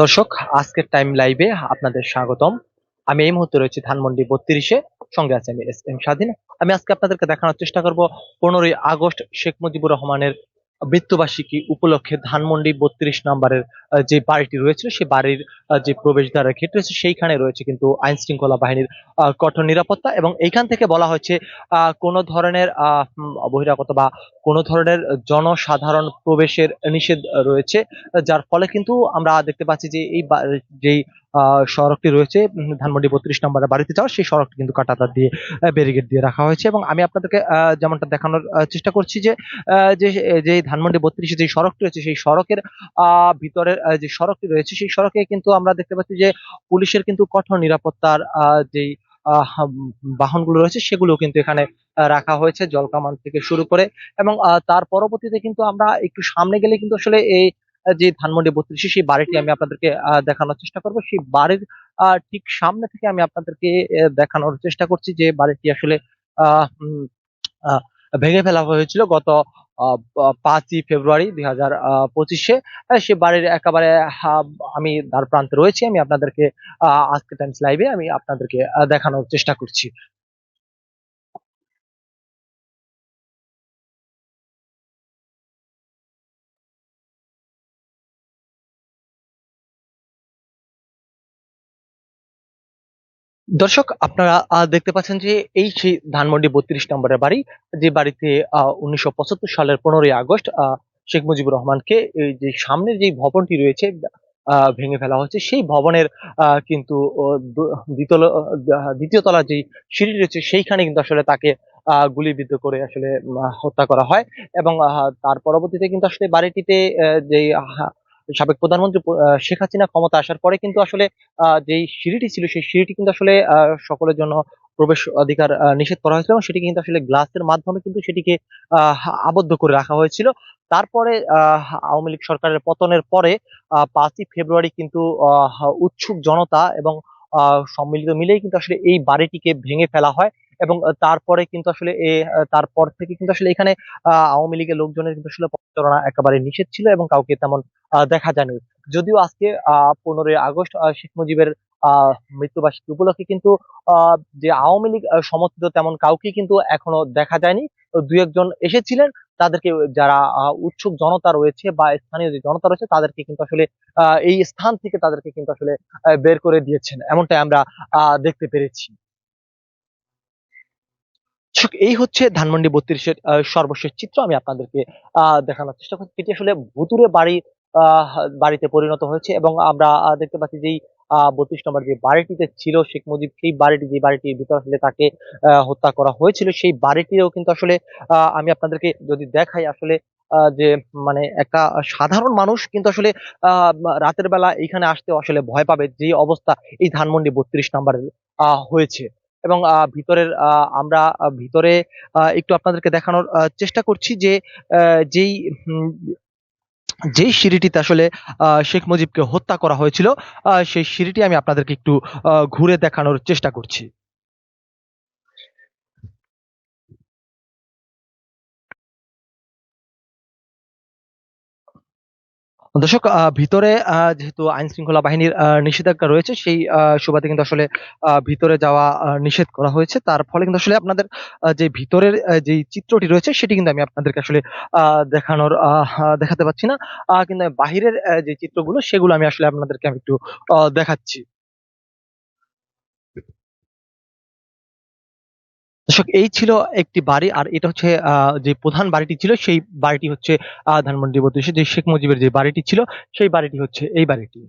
দর্শক, আজকের টাইম লাইভে আপনাদের স্বাগতম। আমি এই মুহূর্তে রয়েছি ধানমন্ডি বত্রিশে, সঙ্গে আছে আমি এস এম স্বাধীন। আমি আজকে আপনাদেরকে দেখানোর চেষ্টা করব পনেরোই আগস্ট শেখ মুজিবুর রহমানের মৃত্যুবার্ষিকী উপলক্ষে ধানমন্ডি বত্রিশ নম্বরের যে বাড়িটি রয়েছে সেই বাড়ির যে প্রবেশদ্বার গেট রয়েছে, সেইখানে রয়েছে কিন্তু আইন শৃঙ্খলা বাহিনীর কঠোর নিরাপত্তা এবং এইখান থেকে বলা হয়েছে কোনো ধরনের বহিরাগত বা কোনো ধরনের জনসাধারণ প্রবেশের নিষেধ রয়েছে, যার ফলে কিন্তু আমরা দেখতে পাচ্ছি যে এই যেই সড়কটি রয়েছে। ধানমন্ডি বত্রিশ নম্বরের বাড়িতে যাওয়া সেই সড়কটি কিন্তু কাটাতার দিয়ে ব্যারিকেড দিয়ে রাখা হয়েছে এবং আমি আপনাদেরকে যেমনটা দেখানোর চেষ্টা করছি যে যে ধানমন্ডি বত্রিশে যে সড়কটি রয়েছে, সেই সড়কের ভিতরের যে সড়কটি রয়েছে, সেই সড়কে কিন্তু আমরা দেখতে পাচ্ছি যে পুলিশের কিন্তু কঠোর নিরাপত্তার যেই বাহনগুলো রয়েছে সেগুলো কিন্তু এখানে রাখা হয়েছে জলকামান থেকে শুরু করে এবং তার পরবর্তীতে কিন্তু আমরা একটু সামনে গেলে কিন্তু আসলে এই যে ধানমন্ডি বত্রিশে সেই বাড়িটি আমি আপনাদেরকে দেখানোর চেষ্টা করব। সেই বাড়ির ঠিক সামনে থেকে আমি আপনাদেরকে দেখানোর চেষ্টা করছি যে বাড়িটি আসলে ভেঙে ফেলা হয়েছিল গত আহ, পাঁচই ফেব্রুয়ারি দুই হাজার পঁচিশে। সে বাড়ির একেবারে আমি দ্বার প্রান্তে রয়েছি। আমি আপনাদেরকে আহ, আজকে টাইমস লাইভে আমি আপনাদেরকে দেখানোর চেষ্টা করছি। দর্শক, আপনারা দেখতে পাচ্ছেন যে এই সেই ধানমন্ডি বত্রিশ নম্বরের বাড়ি, যে বাড়িতে উনিশশো পঁচাত্তর সালের পনেরোই আগস্ট শেখ মুজিবুর রহমানকে এই যে সামনের যে ভবনটি রয়েছে ভেঙে ফেলা হয়েছে, সেই ভবনের কিন্তু দ্বিতীয় তলার যে সিঁড়ি রয়েছে, সেইখানে কিন্তু আসলে তাকে গুলিবিদ্ধ করে আসলে হত্যা করা হয় এবং তার পরবর্তীতে কিন্তু আসলে বাড়িটিতে যে সাবেক প্রধানমন্ত্রী শেখ হাসিনা ক্ষমতা আসার পরে কিন্তু আসলে যেই সিঁড়িটি ছিল, সেই সিঁড়িটি কিন্তু আসলে সকলের জন্য প্রবেশ অধিকার নিষেধ করা হয়েছিল এবং সেটি কিন্তু আসলে গ্লাসের মাধ্যমে কিন্তু সেটিকে আবদ্ধ করে রাখা হয়েছিল। তারপরে আওয়ামী লীগ সরকারের পতনের পরে পাঁচই ফেব্রুয়ারি কিন্তু উৎসুক জনতা এবং সম্মিলিত মিলেই কিন্তু আসলে এই বাড়িটিকে ভেঙে ফেলা হয়। এবং তারপরে কিন্তু আসলে এ তারপর থেকে কিন্তু আসলে এখানে আওয়ামী লীগের লোকজনের কিন্তু আসলে প্রচারণা একেবারে নিষেধ ছিল এবং কাউকে তেমন দেখা যায়নি। যদিও আজকে, আহ, পনেরোই আগস্ট শেখ মুজিবের মৃত্যুবার্ষিকী উপলক্ষে কিন্তু যে আওয়ামী লীগ সমর্থিত তেমন কাউকে কিন্তু এখনও দেখা যায়নি। দু একজন এসেছিলেন, তাদেরকে যারা উৎসুক জনতা রয়েছে বা স্থানীয় যে জনতা রয়েছে, তাদেরকে কিন্তু আসলে এই স্থান থেকে তাদেরকে কিন্তু আসলে বের করে দিয়েছেন। এমনটাই আমরা দেখতে পেরেছি। এই হচ্ছে ধানমন্ডি বত্রিশের সর্বশেষ চিত্র। আমি আপনাদেরকে দেখানোর চেষ্টা করছি। এটি আসলে ভুতুরে বাড়ি বাড়িতে পরিণত হয়েছে এবং আমরা দেখতে পাচ্ছি যে বত্রিশ নম্বর যে বাড়িটিতে ছিল শেখ মুজিব, সেই বাড়িটি, যে বাড়িটির ভিতরে আসলে তাকে হত্যা করা হয়েছিল, সেই বাড়িটিও কিন্তু আসলে আমি আপনাদেরকে যদি দেখাই আসলে যে মানে একটা সাধারণ মানুষ কিন্তু আসলে রাতের বেলা এইখানে আসতে আসলে ভয় পাবে যে অবস্থা এই ধানমন্ডি বত্রিশ নম্বরের হয়েছে। এবং ভিতরের আমরা ভিতরে একটু আপনাদেরকে দেখানোর চেষ্টা করছি যে যেই যেই সিঁড়িটিতে আসলে শেখ মুজিবকে হত্যা করা হয়েছিল সেই সিঁড়িটি আমি আপনাদেরকে একটু ঘুরে দেখানোর চেষ্টা করছি। দর্শক ভিতরে যেহেতু আইন শৃঙ্খলা বাহিনীর নিষেধাজ্ঞা রয়েছে, সেই সুবাদে কিন্তু আসলে ভিতরে যাওয়া নিষেধ করা হয়েছে। তার ফলে কিন্তু আসলে আপনাদের যে ভিতরের যে চিত্রটি রয়েছে, সেটি কিন্তু আমি আপনাদেরকে আসলে দেখানোর দেখাতে পাচ্ছি না। কিন্তু বাহিরের যে চিত্রগুলো, সেগুলো আমি আসলে আপনাদেরকে আমি একটু দেখাচ্ছি। দর্শক, এই ছিল একটি বাড়ি আর এটা হচ্ছে যে প্রধান বাড়িটি ছিল সেই বাড়িটি হচ্ছে ধানমন্ডি বত্রিশে যে শেখ মুজিবের যে বাড়িটি ছিল সেই বাড়িটি হচ্ছে এই বাড়িটি।